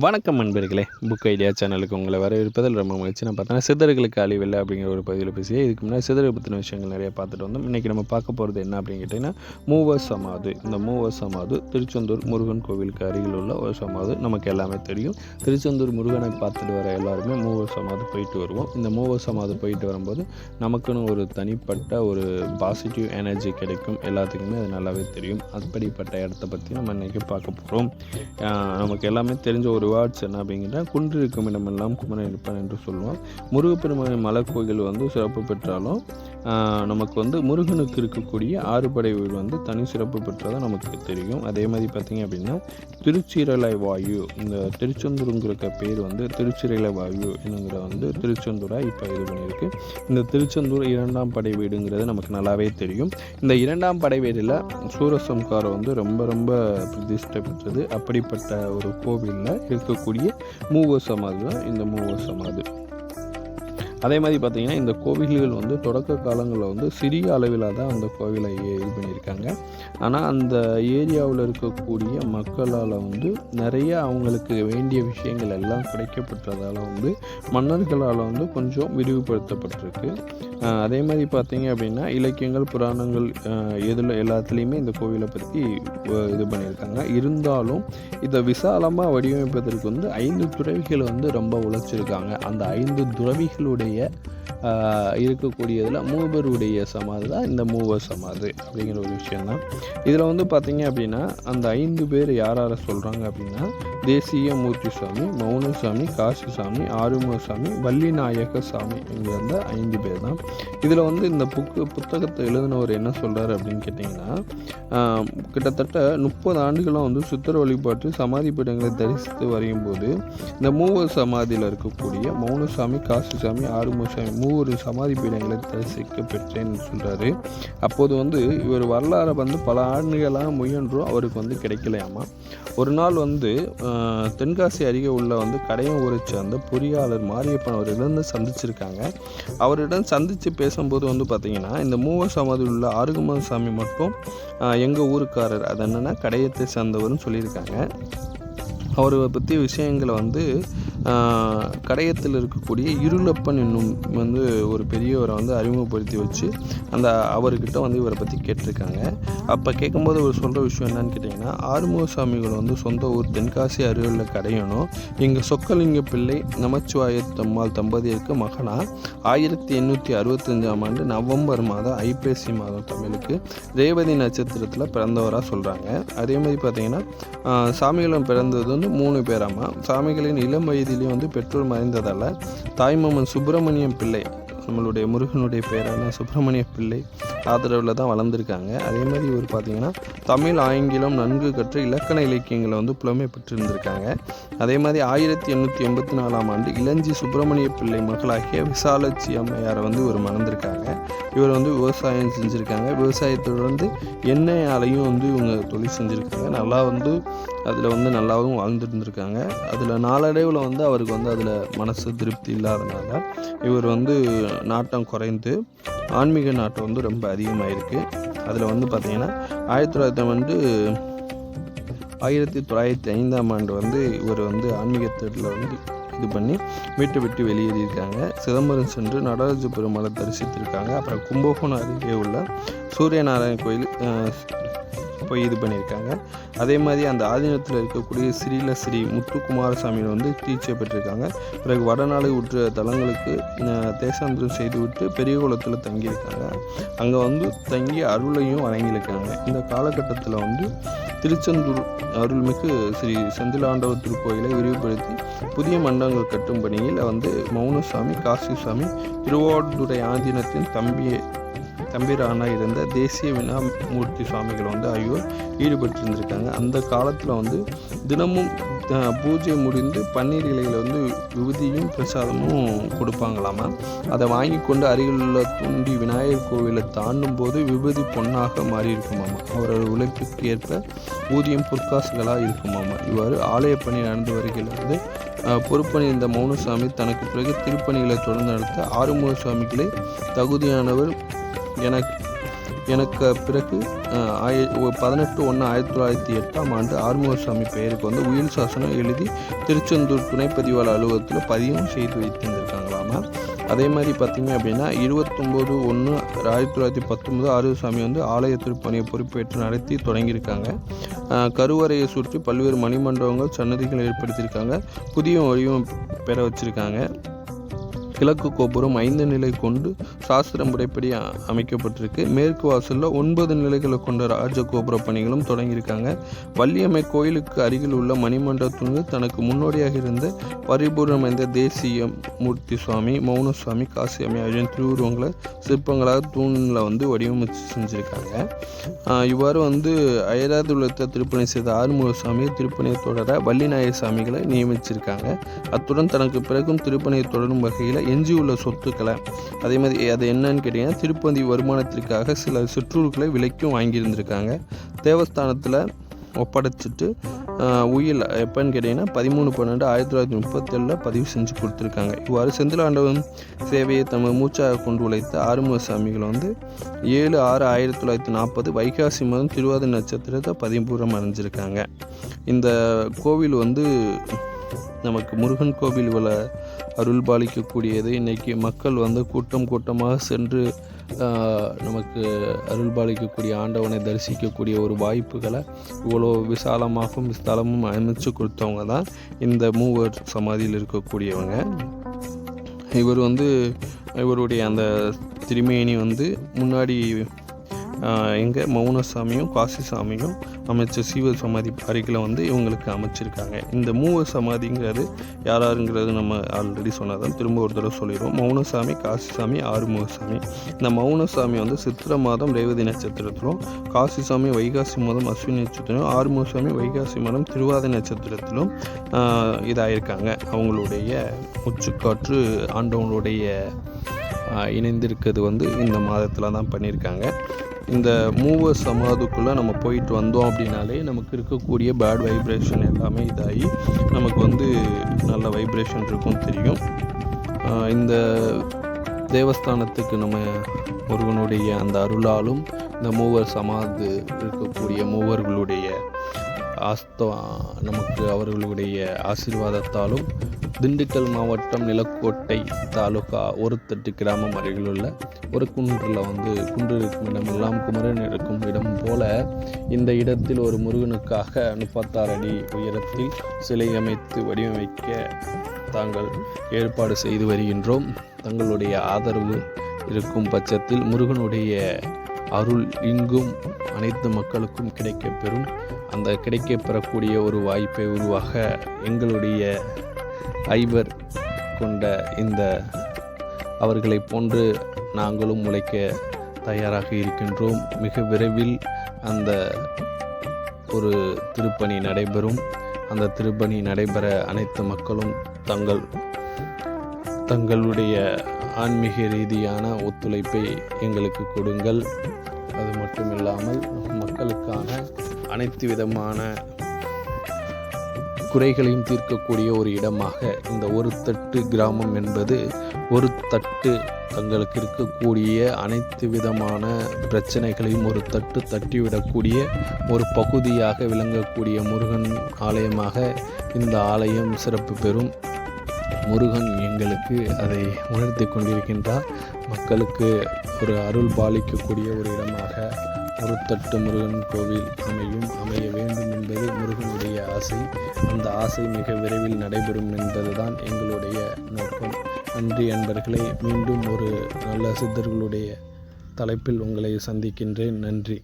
வணக்கம் நண்பர்களே. Book idea சேனலுக்கு உங்களை வரவேற்பதில் ரொம்ப மகிழ்ச்சி. நான் பார்த்தோன்னா சிதறுகளுக்கு அழிவில்லை அப்படிங்கிற ஒரு பகுதியில் பேசி இதுக்கு முன்னாடி சிதறு பற்றின விஷயங்கள் நிறைய பார்த்துட்டு வந்தோம். இன்றைக்கி நம்ம பார்க்க போகிறது என்ன அப்படின்னு கேட்டிங்கன்னா மூவர் சமாது. இந்த மூவர் சமாது திருச்செந்தூர் முருகன் கோவிலுக்கு அருகில் உள்ள ஒரு சமாது. நமக்கு எல்லாமே தெரியும். திருச்செந்தூர் முருகனை பார்த்துட்டு வர எல்லாருமே மூவர் சமாது போயிட்டு வருவோம். இந்த மூவர் சமாது போயிட்டு வரும்போது நமக்குன்னு ஒரு தனிப்பட்ட ஒரு பாசிட்டிவ் எனர்ஜி கிடைக்கும். எல்லாத்துக்குமே அது நல்லாவே தெரியும். அப்படிப்பட்ட இடத்த பற்றி நம்ம இன்றைக்கி பார்க்க போகிறோம் நமக்கு எல்லாமே தெரிஞ்ச ஒரு வேர்ட்ஸ் என்ன அப்படிங்கிறா குன்று இருக்கும் இடமெல்லாம் குமரன் இருப்பான் என்று சொல்லுவோம் முருகப்பெருமானின் மலை கோயில் வந்து சிறப்பு பெற்றாலும் நமக்கு வந்து முருகனுக்கு இருக்கக்கூடிய ஆறுபடை வீடு வந்து தனி சிறப்பு பெற்றதாக நமக்கு தெரியும். அதே மாதிரி பார்த்திங்க அப்படின்னா திருச்சிரலை வாயு இந்த திருச்செந்தூருங்கிற பேர் வந்து திருச்சிரலை வாயு என்னங்கிற வந்து திருச்செந்தூராக இப்போ இது பண்ணியிருக்கு. இந்த திருச்செந்தூர் இரண்டாம் படை வீடுங்கிறது நமக்கு நல்லாவே தெரியும். இந்த இரண்டாம் படை வீடில் சூரசம்காரம் வந்து ரொம்ப ரொம்ப பிரதிஷ்டை பெற்றது. அப்படிப்பட்ட ஒரு கோவிலில் இருக்கக்கூடிய மூவ சமாதி தான் இந்த மூவர் சமாதி. அதே மாதிரி பார்த்திங்கன்னா இந்த கோவில்கள் வந்து தொடக்க காலங்களில் வந்து சிறிய அளவில் தான் அந்த கோவிலை இது பண்ணியிருக்காங்க. ஆனால் அந்த ஏரியாவில் இருக்கக்கூடிய மக்களால் வந்து நிறைய அவங்களுக்கு வேண்டிய விஷயங்கள் எல்லாம் கிடைக்கப்பட்டதால் வந்து மன்னர்களால் வந்து கொஞ்சம் விரிவுபடுத்தப்பட்டிருக்கு. அதே மாதிரி பார்த்திங்க அப்படின்னா இலக்கியங்கள் புராணங்கள் இதில் எல்லாத்துலேயுமே இந்த கோவிலை பற்றி இது பண்ணியிருக்காங்க. இருந்தாலும் இதை விசாலமாக வடிவமைப்பதற்கு வந்து ஐந்து துறவிகள் வந்து ரொம்ப உழைச்சிருக்காங்க. அந்த ஐந்து துறவிகளுடைய ஆஹ் இருக்கக்கூடியதில் மூவருடைய சமாதி தான் இந்த மூவர் சமாதி அப்படிங்கிற ஒரு விஷயந்தான் இதில் வந்து பார்த்தீங்க அப்படின்னா அந்த ஐந்து பேர் யார் யாரை சொல்கிறாங்க அப்படின்னா தேசியமூர்த்தி சுவாமி மௌனசாமி காசிசாமி ஆறுமுகசாமி வள்ளிநாயக சாமி இங்கே ஐந்து பேர் தான் இதில் வந்து இந்த புக்கு புத்தகத்தை எழுதினவர் என்ன சொல்கிறார் அப்படின்னு கேட்டிங்கன்னா கிட்டத்தட்ட முப்பது ஆண்டுகளாக வந்து சித்தர் வழிபாட்டு சமாதி பீடங்களை தரிசித்து வரையும் போது இந்த மூவர் சமாதியில் இருக்கக்கூடிய மௌனசாமி காசிசாமி ஆறுமுகசாமி மூவர் சமாதி பீடங்களை தரிசிக்க பெற்றேன்னு சொல்கிறாரு அப்போது வந்து இவர் வரலாறை வந்து பல ஆண்டுகளாக முயன்றும் அவருக்கு வந்து கிடைக்கலையாமா? ஒரு நாள் வந்து தென்காசி அருகே உள்ள வந்து கடையம் ஊரை சேர்ந்த பொறியாளர் மாரியப்பன் அவரிடம் சந்திச்சிருக்காங்க. அவரிடம் சந்தித்து பேசும்போது வந்து பார்த்திங்கன்னா இந்த மூவர் சமாதியில் உள்ள ஆறுகுமார் சாமி மட்டும் எங்கள் ஊருக்காரர். அது என்னென்னா கடையத்தை சேர்ந்தவர்னு சொல்லியிருக்காங்க. அவரை பற்றி விஷயங்களை வந்து கடையத்தில் இருக்கக்கூடிய இருளப்பன் என்னும் வந்து ஒரு பெரியவரை வந்து அறிமுகப்படுத்தி வச்சு அந்த அவர்கிட்ட வந்து இவரை பற்றி கேட்டிருக்காங்க. அப்போ கேட்கும்போது அவர் சொல்கிற விஷயம் என்னன்னு கேட்டிங்கன்னா ஆறுமுக சாமிகள் வந்து சொந்த ஊர் தென்காசி அருகில் கடையணும் எங்கள் சொக்கலிங்க பிள்ளை நமச்சிவாயத்தம்மாள் தம்பதியருக்கு மகனா ஆயிரத்தி எண்ணூற்றி அறுபத்தஞ்சாம் ஆண்டு நவம்பர் மாதம் ஐப்பேசி மாதம் தமிழுக்கு ரேவதி நட்சத்திரத்தில் பிறந்தவராக சொல்கிறாங்க அதே மாதிரி பார்த்திங்கன்னா சாமிகளும் பிறந்ததும் வந்து மூணு பேராமா. சாமிகளின் இளம் வயதிலேயே வந்து பெற்றோர் மறைந்ததால் தாய்மாமன் சுப்பிரமணியம் பிள்ளை நம்மளுடைய முருகனுடைய பெயரான சுப்பிரமணிய பிள்ளை ஆதரவில் தான் வளர்ந்துருக்காங்க. அதே மாதிரி இவர் பார்த்தீங்கன்னா தமிழ் ஆங்கிலம் நன்கு கற்று இலக்கண இலக்கியங்களை வந்து புலமை பெற்றிருந்திருக்காங்க. அதே மாதிரி ஆயிரத்தி எண்ணூற்றி எண்பத்தி நாலாம் ஆண்டு இளஞ்சி சுப்பிரமணிய பிள்ளை மகளாகிய விசாலட்சி அம்மையாரை வந்து இவர் மணந்திருக்காங்க. இவர் வந்து விவசாயம் செஞ்சுருக்காங்க. விவசாயத்தொடர்ந்து எண்ணெய் ஆலையும் வந்து இவங்க தொழில் செஞ்சுருக்காங்க. நல்லா வந்து அதில் வந்து நல்லாவும் வாழ்ந்துருந்துருக்காங்க. அதில் நாளடைவில் வந்து அவருக்கு வந்து அதில் மனசு திருப்தி இல்லாதனால இவர் வந்து நாட்டம் குறைந்து ஆன்மீக நாட்டம் வந்து ரொம்ப அதிகமாயிருக்கு. அதில் வந்து பார்த்திங்கன்னா ஆயிரத்தி தொள்ளாயிரத்தி வந்து ஆயிரத்தி தொள்ளாயிரத்தி ஐந்தாம் ஆண்டு வந்து இவர் வந்து ஆன்மீகத்தில் வந்து இது பண்ணி வீட்டை விட்டு வெளியேறியிருக்காங்க. சிதம்பரம் சென்று நடராஜ பெருமாளை தரிசித்திருக்காங்க. அப்புறம் கும்பகோணம் அருகே உள்ள சூரியநாராயண கோயில் போய் இது பண்ணியிருக்காங்க. அதே மாதிரி அந்த ஆதீனத்தில் இருக்கக்கூடிய ஸ்ரீல ஸ்ரீ முத்துக்குமாரசாமியை வந்து தீட்சை பெற்றிருக்காங்க. பிறகு வடநாடு உற்ற தலங்களுக்கு தேசாந்திரம் தேசாந்திரம் செய்துவிட்டு பெரிய குளத்தில் தங்கியிருக்காங்க. அங்கே வந்து தங்கி அருளையும் வழங்கியிருக்காங்க. இந்த காலகட்டத்தில் வந்து திருச்செந்தூர் அருள்மிகு ஸ்ரீ செந்திலாண்டவர் திருக்கோயிலை விரிவுபடுத்தி புதிய மண்டபங்கள் கட்டும் பணியில் வந்து மௌனசாமி காசிசாமி திருவாரூரை ஆதீனத்தின் தம்பியை தம்பிரானாக இருந்த தேசிய வினாமூர்த்தி சுவாமிகள் வந்து ஆகியோர் ஈடுபட்டிருந்திருக்காங்க. அந்த காலத்தில் வந்து தினமும் பூஜை முடிந்து பன்னீர் இலையில் வந்து விபூதியும் பிரசாதமும் கொடுப்பாங்களாமா? அதை வாங்கி கொண்டு அருகில் உள்ள தூண்டி விநாயகர் கோவிலை தாண்டும் போது விபூதி பொன்னாக மாறி அவரது அவரோட உழைப்புக்கு ஏற்ப ஊதியம் பொற்காசுகளாக இருக்குமாமா? இவ்வாறு ஆலய பணி நடந்து வருகிறது. பொறுப்பணி இந்த மௌனசாமி தனக்கு பிறகு திருப்பணிகளை தொடர்ந்து நடத்த ஆறுமுக சுவாமிகளை தகுதியானவர் எனக்கு எனக்கு பிறகு ஆய பதினெட்டு ஒன்று ஆயிரத்தி தொள்ளாயிரத்தி எட்டாம் ஆண்டு ஆறுமுகசாமி பெயருக்கு வந்து உயில் சாசனம் எழுதி திருச்செந்தூர் துணைப்பதிவாளர் அலுவலகத்தில் பதிவும் செய்து வைத்திருந்திருக்காங்களாமா? அதே மாதிரி பார்த்திங்க அப்படின்னா இருபத்தொம்போது ஒன்று ஆயிரத்தி தொள்ளாயிரத்தி பத்தொம்போது ஆறுசாமி வந்து ஆலய திருப்பணியை பொறுப்பேற்று நடத்தி தொடங்கியிருக்காங்க. கருவறையை சுற்றி பல்வேறு மணிமண்டபங்கள் சன்னதிகள் ஏற்படுத்தியிருக்காங்க. புதிய வடிவம் பெற வச்சுருக்காங்க. கிழக்கு கோபுரம் ஐந்து நிலை கொண்டு சாஸ்திர முறைப்படி அமைக்கப்பட்டிருக்கு. மேற்கு வாசலில் ஒன்பது நிலைகளை கொண்ட ராஜ கோபுர பணிகளும் தொடங்கியிருக்காங்க. வள்ளியம்மை கோயிலுக்கு அருகில் உள்ள மணிமண்டபத்துக்கு தனக்கு முன்னோடியாக இருந்த பரிபூர்ணமைந்த தேசிய மூர்த்தி சுவாமி மௌனசுவாமி காசியம்மை ஆகிய திருவுருவங்களை சிற்பங்களாக தூணில் வந்து வடிவமைச்சு செஞ்சுருக்காங்க. இவ்வாறு வந்து அயராதுலத்தை திருப்பணி செய்த ஆறுமுகசாமி திருப்பணியை தொடர வள்ளிநாயக சாமிகளை நியமிச்சிருக்காங்க. அத்துடன் தனக்கு பிறகும் திருப்பணியை தொடரும் வகையில் எஞ்சியுள்ள சொத்துக்களை அதே மாதிரி அது என்னன்னு கேட்டிங்கன்னா திருப்பதி வருமானத்திற்காக சில சிற்றூர்களை விலைக்கும் வாங்கியிருந்திருக்காங்க. தேவஸ்தானத்தில் ஒப்படைச்சிட்டு உயில் எப்போன்னு கேட்டிங்கன்னா பதிமூணு பன்னெண்டு ஆயிரத்தி தொள்ளாயிரத்தி முப்பத்தேழில் பதிவு செஞ்சு கொடுத்துருக்காங்க. இவ்வாறு செந்திலாண்டவன் சேவையை தமது மூச்சாக கொண்டு உழைத்த ஆறுமுக சாமிகள் வந்து ஏழு ஆறு ஆயிரத்தி தொள்ளாயிரத்தி நாற்பது வைகாசி மாதம் திருவாதிரை நட்சத்திரத்தை பதிபூரம் அடைஞ்சிருக்காங்க. இந்த கோவில் வந்து நமக்கு முருகன் கோவில் இவ்வளோ அருள் பாலிக்கக்கூடியது இன்றைக்கி மக்கள் வந்து கூட்டம் கூட்டமாக சென்று நமக்கு அருள் பாலிக்கக்கூடிய ஆண்டவனை தரிசிக்கக்கூடிய ஒரு வாய்ப்புகளை இவ்வளோ விசாலமாகவும் விஸ்தாலமும் அமைச்சு கொடுத்தவங்க தான் இந்த மூவர் சமாதியில் இருக்கக்கூடியவங்க. இவர் வந்து இவருடைய அந்த திருமேனி வந்து முன்னாடி எங்கே மௌனசாமியும் காசிசாமியும் அமைச்ச சீவ சமாதி அருகில் வந்து இவங்களுக்கு அமைச்சிருக்காங்க. இந்த மூவர் சமாதிங்கிறது யாராருங்கிறது நம்ம ஆல்ரெடி சொன்னதான் திரும்ப ஒரு தடவை சொல்லிடுவோம். மௌனசாமி காசிசாமி ஆறுமுகசாமி. இந்த மௌனசாமி வந்து சித்திரை மாதம் ரேவதி நட்சத்திரத்திலும் காசிசாமி வைகாசி மாதம் அஸ்வினி நட்சத்திரம் ஆறுமுகசாமி வைகாசி மாதம் திருவாதி நட்சத்திரத்திலும் இதாயிருக்காங்க. அவங்களுடைய முச்சுக்காற்று ஆண்டவங்களுடைய இணைந்திருக்கிறது வந்து இந்த மாதத்தில் தான் பண்ணியிருக்காங்க. இந்த மூவர் சமாதுக்குள்ளே நம்ம போயிட்டு வந்தோம் அப்படின்னாலே நமக்கு இருக்கக்கூடிய பேட் வைப்ரேஷன் எல்லாமே இதாகி நமக்கு வந்து நல்ல வைப்ரேஷன் இருக்கும் தெரியும். இந்த தேவஸ்தானத்துக்கு நம்ம முருகனுடைய அந்த அருளாலும் இந்த மூவர் சமாது இருக்கக்கூடிய மூவர்களுடைய ஆஸ்தா நமக்கு அவர்களுடைய ஆசீர்வாதத்தாலும் திண்டுக்கல் மாவட்டம் நிலக்கோட்டை தாலுகா ஒருத்தட்டு கிராமம் அருகிலுள்ள ஒரு குன்றில் வந்து குன்று இருக்கும் இடம் எல்லாம் குமரன் இருக்கும் இடம் போல இந்த இடத்தில் ஒரு முருகனுக்காக முப்பத்தாறு அடி உயரத்தில் சிலை அமைத்து வடிவமைக்க தாங்கள் ஏற்பாடு செய்து வருகின்றோம். தங்களுடைய ஆதரவு இருக்கும் பட்சத்தில் முருகனுடைய அருள் இங்கும் அனைத்து மக்களுக்கும் கிடைக்கப்பெறும். பெறும் அந்த கிடைக்க பெறக்கூடிய ஒரு வாய்ப்பை உருவாக எங்களுடைய ஐவர் கொண்ட இந்த அவர்களை போன்று நாங்களும் உழைக்க தயாராக இருக்கின்றோம். மிக விரைவில் அந்த ஒரு திருப்பணி நடைபெறும். அந்த திருப்பணி நடைபெற அனைத்து மக்களும் தங்கள் தங்களுடைய ஆன்மீக ரீதியான ஒத்துழைப்பை எங்களுக்கு கொடுங்கள். அது மட்டுமில்லாமல் மக்களுக்கான அனைத்து விதமான குறைகளையும் தீர்க்கக்கூடிய ஒரு இடமாக இந்த ஒரு தட்டு கிராமம் என்பது ஒரு தட்டு தங்களுக்கு இருக்கக்கூடிய அனைத்து விதமான பிரச்சனைகளையும் ஒரு தட்டு தட்டிவிடக்கூடிய ஒரு பகுதியாக விளங்கக்கூடிய முருகன் ஆலயமாக இந்த ஆலயம் சிறப்பு பெறும். முருகன் எங்களுக்கு அதை உணர்த்தி கொண்டிருக்கின்றார். மக்களுக்கு ஒரு அருள் பாலிக்கக்கூடிய ஒரு இடமாக ஒரு தட்டு முருகன் கோவில் அமையும் அமைய வேண்டும் என்பது முருகனுடைய ஆசை. அந்த ஆசை மிக விரைவில் நடைபெறும் என்பதுதான் எங்களுடைய நோக்கம். நன்றி அன்பர்களே மீண்டும் ஒரு நல்ல சித்தர்களுடைய தலைப்பில் உங்களை சந்திக்கின்றேன். நன்றி.